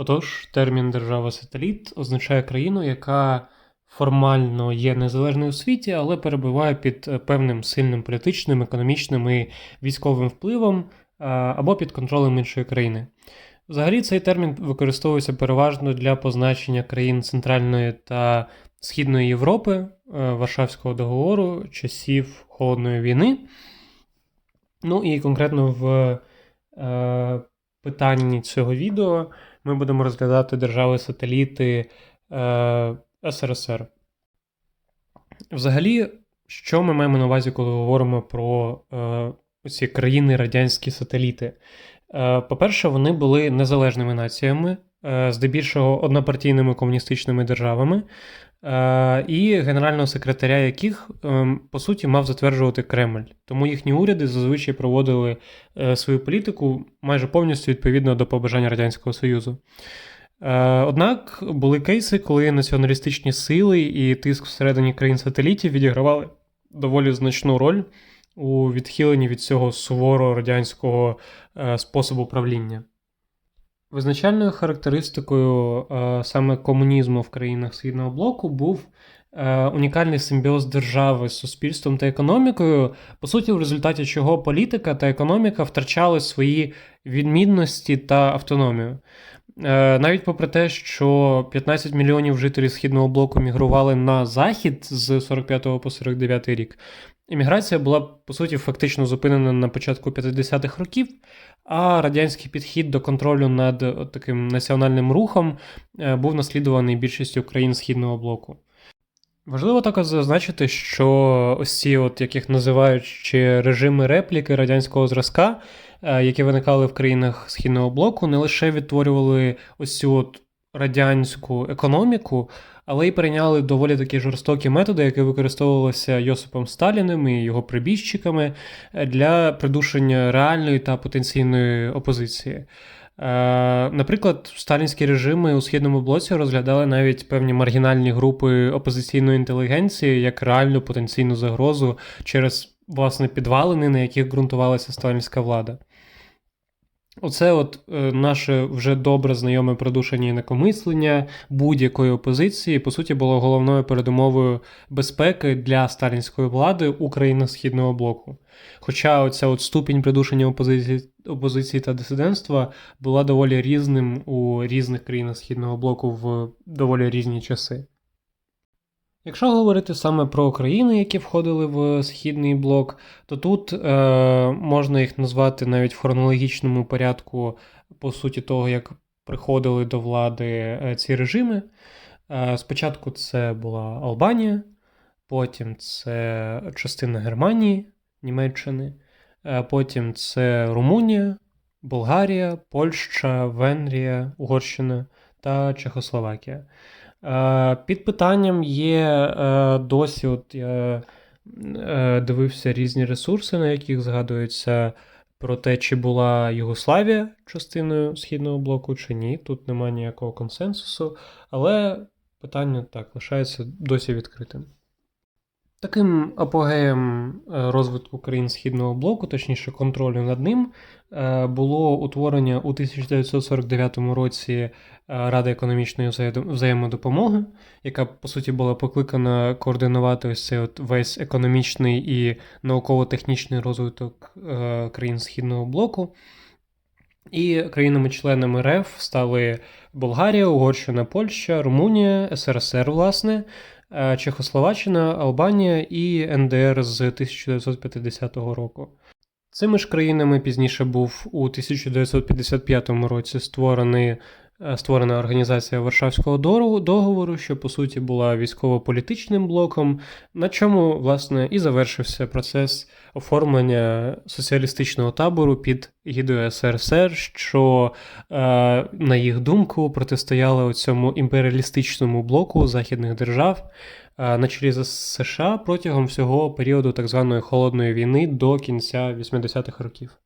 Отож, термін держава-сателіт означає країну, яка формально є незалежною у світі, але перебуває під е, певним сильним політичним, економічним і військовим впливом або під контролем іншої країни. Взагалі, цей термін використовується переважно для позначення країн Центральної та Східної Європи, е, Варшавського договору, часів Холодної війни. Ну і конкретно в е, питанні цього відео ми будемо розглядати держави-сателіти е, СРСР. Взагалі, що ми маємо на увазі, коли говоримо про е, ці країни радянські сателіти? Е, По-перше, вони були незалежними націями, е, здебільшого однопартійними комуністичними державами, і генерального секретаря яких, е, по суті, мав затверджувати Кремль. Тому їхні уряди зазвичай проводили е, свою політику майже повністю відповідно до побажання Радянського Союзу. Е, Однак були кейси, коли націоналістичні сили і тиск всередині країн-сателітів відігравали доволі значну роль у відхиленні від цього суворо радянського е, способу правління. Визначальною характеристикою е, саме комунізму в країнах Східного блоку був е, унікальний симбіоз держави з суспільством та економікою, по суті, в результаті чого політика та економіка втрачали свої відмінності та автономію. Е, Навіть попри те, що 15 мільйонів жителів східного блоку мігрували на захід з 45 по 49 рік, імміграція була по суті фактично зупинена на початку 50-х років, а радянський підхід до контролю над таким національним рухом е, був наслідуваний більшістю країн східного блоку. Важливо також зазначити, що ось ці, от яких називають ще режими репліки радянського зразка, е, які виникали в країнах східного блоку, не лише відтворювали ось цю от радянську економіку, але й прийняли доволі такі жорстокі методи, які використовувалися Йосипом Сталіним і його прибіжчиками е, для придушення реальної та потенційної опозиції. Е, Наприклад, сталінські режими у східному блоці розглядали навіть певні маргінальні групи опозиційної інтелігенції як реальну потенційну загрозу через власне підвалини, на яких ґрунтувалася сталінська влада. Оце от е, наше вже добре знайоме придушення інакомислення будь-якої опозиції, по суті, було головною передумовою безпеки для сталінської влади у країнах Східного блоку. Хоча оця от ступінь придушення опозиції, опозиції та дисидентства була доволі різним у різних країнах Східного блоку в доволі різні часи. Якщо говорити саме про країни, які входили в східний блок, то тут е, можна їх назвати навіть в хронологічному порядку, по суті, того, як приходили до влади е, ці режими. Е, спочатку це була Албанія, потім це частина Германії, Німеччини, е, потім це Румунія, Болгарія, Польща, Венгрія, Угорщина та Чехословакія. Е, Під питанням є е, досі, от я е, дивився різні ресурси, на яких згадується про те, чи була Югославія частиною Східного блоку, чи ні. Тут немає ніякого консенсусу, але питання так лишається досі відкритим. Таким апогеєм е, розвитку країн Східного блоку, точніше контролю над ним, е, було утворення у 1949 році е, Ради економічної взаємодопомоги, яка по суті була покликана координувати ось цей от весь економічний і науково-технічний розвиток країн Східного блоку. І країнами-членами РФ стали Болгарія, Угорщина, Польща, Румунія, СРСР, власне, Чехословаччина, Албанія і НДР з 1950 року. Цими ж країнами пізніше був у 1955 році створений, е, створена організація Варшавського договору, що по суті була військово-політичним блоком, на чому власне і завершився процес оформлення соціалістичного табору під гідою СРСР, що, е, на їх думку, протистояли цьому імперіалістичному блоку західних держав е, на чолі з США протягом всього періоду так званої холодної війни до кінця 80-х років.